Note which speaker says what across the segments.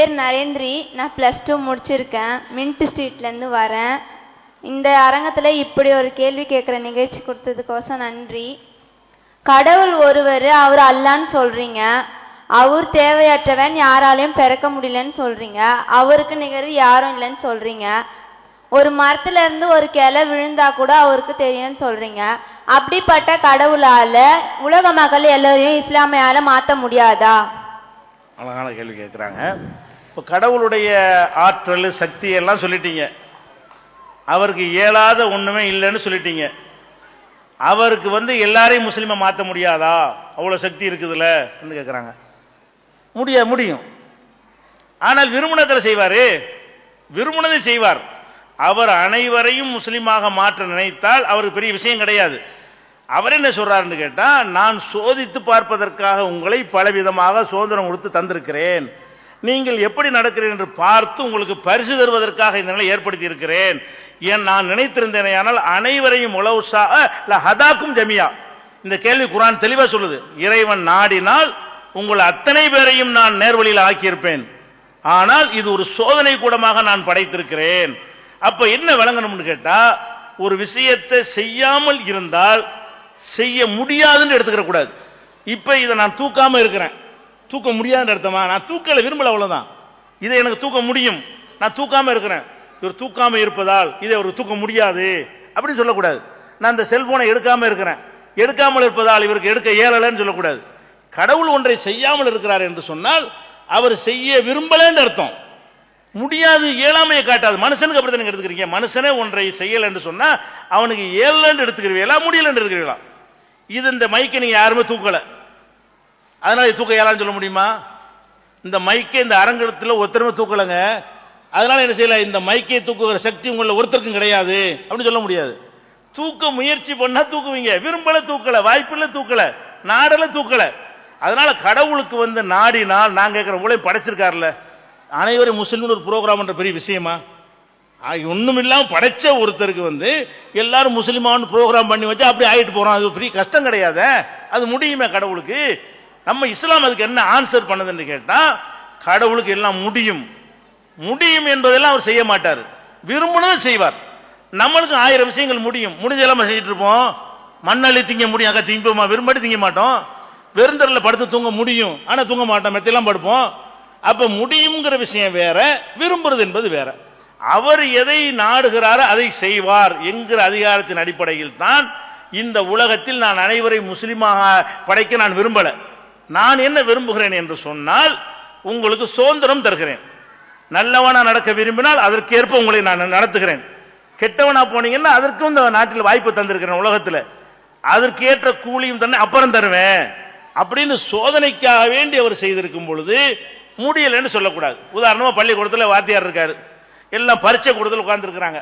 Speaker 1: பேர் நரேந்திரி. நான் plus two முடிச்சிருக்கேன். மின்ட் ஸ்ட்ரீட்லேருந்து வரேன். இந்த அரங்கத்தில் இப்படி ஒரு கேள்வி கேட்குற நிகழ்ச்சி கொடுத்ததுக்கோசம் நன்றி. கடவுள் ஒருவர் அவர் அல்லான்னு சொல்கிறீங்க அவர் தேவையற்றவன் யாராலையும் பிறக்க முடியலன்னு சொல்கிறீங்க அவருக்கு நிகர் யாரும் இல்லைன்னு சொல்கிறீங்க ஒரு மரத்துலேருந்து ஒரு கிளை விழுந்தா கூட அவருக்கு தெரியும்னு சொல்கிறீங்க அப்படிப்பட்ட கடவுளால் உலக மக்கள் எல்லோரையும் இஸ்லாமியால் மாற்ற முடியாதா?
Speaker 2: அழகான கேள்வி கேட்குறாங்க இப்போ கடவுளுடைய ஆற்றல் சக்தியெல்லாம் சொல்லிட்டீங்க. அவருக்கு இயலாத ஒன்றுமே இல்லைன்னு சொல்லிட்டீங்க. அவருக்கு வந்து எல்லாரையும் முஸ்லீமை மாற்ற முடியாதா? அவ்வளோ சக்தி இருக்குதுல்ல கேட்குறாங்க முடிய முடியும். ஆனால் விரும்பினத்தில் செய்வார். விரும்பினதை செய்வார். அவர் அனைவரையும் முஸ்லீமாக மாற்ற நினைத்தால் அவருக்கு பெரிய விஷயம் கிடையாது. அவர் என்ன சொல்றாருன்னு கேட்டால் நான் சோதித்து பார்ப்பதற்காக உங்களை பலவிதமாக சுதந்திரம் கொடுத்து தந்திருக்கிறேன். நீங்கள் எப்படி நடக்கிறீர்கள் என்று பார்த்து உங்களுக்கு பரிசு தருவதற்காக இந்த நிலை ஏற்படுத்தி இருக்கிறேன் ஏன் நான் நினைத்திருந்தேனே ஆனால் அனைவரையும் உளவு சா ஹதாக்கும் ஜமியா. இந்த கேள்வி குரான் தெளிவாக சொல்லுது. இறைவன் நாடினால் உங்கள் அத்தனை பேரையும் நான் நேர்வழியில் ஆக்கியிருப்பேன். ஆனால் இது ஒரு சோதனை கூடமாக நான் படைத்திருக்கிறேன். அப்ப என்ன விளங்கணும்னு கேட்டா ஒரு விஷயத்தை செய்யாமல் இருந்தால் செய்ய முடியாதுன்னு எடுத்துக்கிற கூடாது இப்ப இதை நான் தூக்காம இருக்கிறேன். தூக்க முடியாதுன்ற அர்த்தமா? நான் தூக்கலை விரும்பல அவ்வளவுதான். இதை எனக்கு தூக்க முடியும். நான் தூக்காம இருக்கிறேன். இவர் தூக்காம இருப்பதால் இதை அவர் தூக்க முடியாது. அப்படின்னு சொல்லக்கூடாது. நான் இந்த செல்போனை எடுக்காம இருக்கிறேன். எடுக்காமல் இருப்பதால் இவருக்கு எடுக்க இயலலைன்னு சொல்லக்கூடாது. கடவுள் ஒன்றை செய்யாமல் இருக்கிறார் என்று சொன்னால் அவர் செய்ய விரும்பலன்னு அர்த்தம். முடியாது இயலாமையை காட்டாது. மனுஷனுக்கு அப்படி தான் எடுத்துக்கிறீங்க? மனுஷனே ஒன்றை செய்யலை என்று சொன்னால் அவனுக்கு ஏழன்னு எடுத்துக்கிறீங்களா முடியலன்னு எடுத்துக்கிறீங்களா இது இந்த மைக்கை நீங்கள் யாருமே தூக்கலை. அதனால தூக்க இயலான்னு சொல்ல முடியுமா? இந்த மைக்கே இந்த அரங்கத்தில் ஒருத்தருமே தூக்கலைங்க. அதனால என்ன செய்யல இந்த மைக்கை தூக்குகிற சக்தி உங்களில் ஒருத்தருக்கும் கிடையாது. அப்படின்னு சொல்ல முடியாது. தூக்க முயற்சி பண்ணா தூக்குவீங்க. விரும்பல தூக்கல வாய்ப்பில்ல தூக்கல நாடல தூக்கல. அதனால கடவுளுக்கு வந்து நாடினால் நான் கேட்கிற உங்களை படைச்சிருக்காருல்ல. அனைவரும் முஸ்லீம்னு ஒரு ப்ரோக்ராம்ன்ற பெரிய விஷயமா? ஒன்றும் இல்லாமல் படைச்ச ஒருத்தருக்கு வந்து எல்லாரும் முஸ்லீமான்னு ப்ரோக்ராம் பண்ணி வச்சு அப்படி ஆகிட்டு போகிறோம் அது பெரிய கஷ்டம் கிடையாது. அது முடியுமே கடவுளுக்கு. நம்ம இஸ்லாம் அதுக்கு என்ன ஆன்சர் பண்ணுதுன்னு கேட்டா கடவுளுக்கு எல்லாம் முடியும். முடியும் என்பதெல்லாம் அவர் செய்ய மாட்டார். விரும்பினதை செய்வார். நம்மளுக்கு ஆயிரம் விஷயங்கள் முடியும். முடிஞ்செல்லாம் செஞ்சுட்டு இருப்போம். மண்ணள்ளி திங்க முடியும் அக்கா திங்கப்போமா விரும்படி திங்க மாட்டோம். வெறுந்தரில் படுத்து தூங்க முடியும். ஆனால் தூங்க மாட்டோம் மெத்தையெல்லாம் படுப்போம். அப்போ முடியுங்கிற விஷயம் வேற விரும்புறது என்பது வேற. அவர் எதை நாடுகிறாரோ அதை செய்வார் என்கிற அதிகாரத்தின் அடிப்படையில் தான் இந்த உலகத்தில் நான் அனைவரையும் முஸ்லீமாக படைக்க நான் விரும்பலை. நான் என்ன விரும்புகிறேன் என்று சொன்னால் உங்களுக்கு சுதந்திரம் தருகிறேன். நல்லவனா நடக்க விரும்பினால் அதற்கேற்ப உங்களை நான் நடத்துகிறேன். கெட்டவனா போனீங்கன்னா அதற்கும் இந்த நாட்டில் வாய்ப்பு தந்திருக்கிறேன் உலகத்தில். அதற்கு ஏற்ற கூலியும் தன்னை அப்புறம் தருவேன். அப்படின்னு சோதனைக்காக வேண்டி அவர் செய்திருக்கும் பொழுது முடியலைன்னு சொல்லக்கூடாது. உதாரணமாக பள்ளிக்கூடத்தில் வாத்தியார் இருக்காரு. எல்லாம் பரீட்சை கூடத்தில் உட்கார்ந்துருக்கிறாங்க.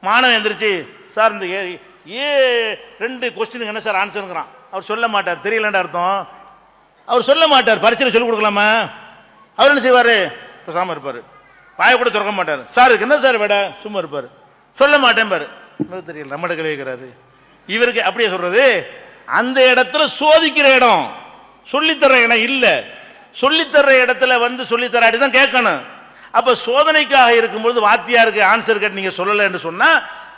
Speaker 2: மாணவன் எந்திரிச்சு சார் இந்த ஏ ஏ ரெண்டு கொஸ்டினுக்கு என்ன சார் ஆன்சருங்கிறான் அவர் சொல்ல மாட்டார். தெரியலன்ற அர்த்தம். அவர் சொல்ல மாட்டார். பரீட்சையில் சொல்லிக் கொடுக்கலாமா? அவர் என்ன செய்வாரு? பேசாம இருப்பாரு. வாய கூட திறக்க மாட்டார். சார் என்ன சார் வேட? சும்மா இருப்பாரு. சொல்ல மாட்டேன் பாரு. தெரியல நம்ம கேட்கிறாரு இவருக்கு அப்படியே சொல்றது அந்த இடத்துல சோதிக்கிற இடம் சொல்லித்தர இடம் இல்லை. சொல்லித்தர இடத்துல வந்து சொல்லித்தராடி தான் கேட்கணும். அப்ப சோதனைக்காக இருக்கும்பொழுது வாத்தியாருக்கு ஆன்சர் கேட்டு நீங்க சொல்லலைன்னு சொன்னா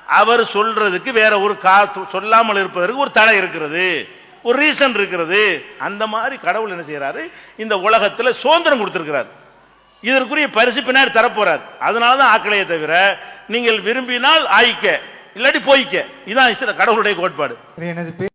Speaker 2: அவர் சொல்றதுக்கு வேற ஒரு கா சொல்லாமல் இருப்பதற்கு ஒரு தடை இருக்கிறது. ஒரு ரீசன் இருக்கிறது. அந்த மாதிரி கடவுள் என்ன செய்யறாரு இந்த உலகத்துல சுதந்திரம் கொடுத்திருக்கிறார். இதற்குரிய பரிசு பின்னாடி தரப்போறார். அதனால தான் ஆக்கலையே தவிர நீங்கள் விரும்பினால் ஆயிக்க இல்லாட்டி போய்க்க. இதான் கடவுளுடைய கோட்பாடு.
Speaker 3: எனது